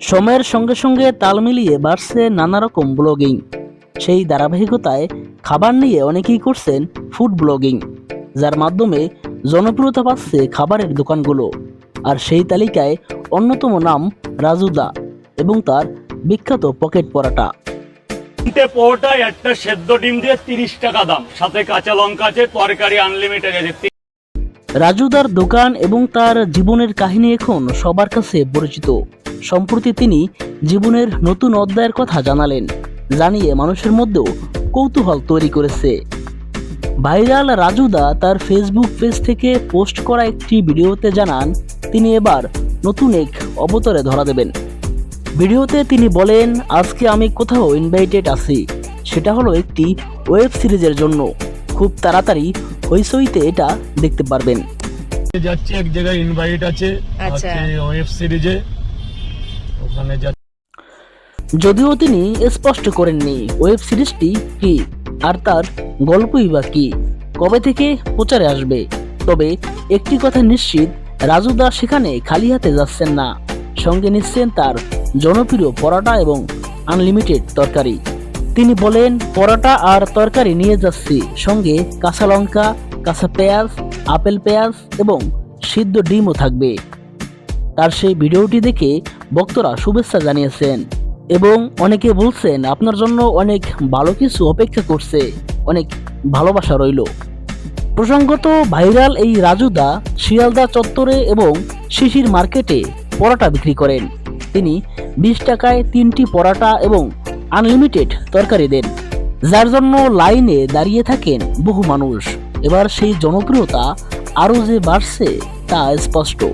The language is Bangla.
সময়ের সঙ্গে সঙ্গে তাল মিলিয়ে বাড়ছে নানা রকম ব্লগিং। সেই ধারাবাহিকতায় খাবার নিয়ে অনেকেই করছেন ফুড ব্লগিং, যার মাধ্যমে জনপ্রিয়তা পাচ্ছে খাবারের দোকানগুলো। আর সেই তালিকায় অন্যতম নাম রাজুদা এবং তার বিখ্যাত পকেট পরাটা। তিনটে একটা সেদ্ধ ডিম দিয়ে তিরিশ টাকা দাম, সাথে কাঁচা লঙ্কা আছে, তরকারি আনলিমিটেড আছে। রাজুদার দোকান এবং তার জীবনের কাহিনী এখন সবার কাছে পরিচিত। সম্প্রতি তিনি জীবনের নতুন অধ্যায়ের কথা জানালেন, জানিয়ে মানুষের মধ্যেও কৌতূহল তৈরি করেছে। ভাইরাল রাজুদা তার ফেসবুক পেজ থেকে পোস্ট করা একটি ভিডিওতে জানান, তিনি এবার নতুন এক অবতরে ধরা দেবেন। ভিডিওতে তিনি বলেন, আজকে আমি কোথাও ইনভাইটেড আছি। সেটা হলো একটি ওয়েব সিরিজের জন্য। খুব তাড়াতাড়ি হইসইতে এটা দেখতে পারবেন। যাচ্ছি এক জায়গায় ইনভাইট আছে আচ্ছা। ওয়েব সিরিজে। ওখানে যদিও তিনি স্পষ্ট করেননি ওয়েব সিরিজটি কি আর তার গল্পই বা কি কবে থেকে প্রচারে আসবে। তবে একটি কথা নিশ্চিত রাজু দাস সেখানে খালি হাতে যাচ্ছেন না। সঙ্গে নিচ্ছেন তার জনপ্রিয় পরোটা এবং আনলিমিটেড তরকারি। তিনি বলেন, পরোটা আর তরকারি নিয়ে যাচ্ছি। সঙ্গে কাঁচা লঙ্কা, কাঁচা পেঁয়াজ, আপেল পেঁয়াজ এবং সিদ্ধ ডিমও থাকবে। তার সেই ভিডিওটি দেখে ভক্তরা শুভেচ্ছা জানিয়েছেন এবং অনেকে বলছেন, আপনার জন্য অনেক ভালো কিছু অপেক্ষা করছে, অনেক ভালোবাসা রইল। প্রসঙ্গত, ভাইরাল এই রাজুদা শিয়ালদা চত্বরে এবং শিশির মার্কেটে পরোটা বিক্রি করেন। তিনি বিশ টাকায় তিনটি পরোটা এবং আনলিমিটেড তরকারি দেন, যার জন্য লাইনে দাঁড়িয়ে থাকেন বহু মানুষ। এবার সেই জনপ্রিয়তা আরও যে বাড়ছে তা স্পষ্ট।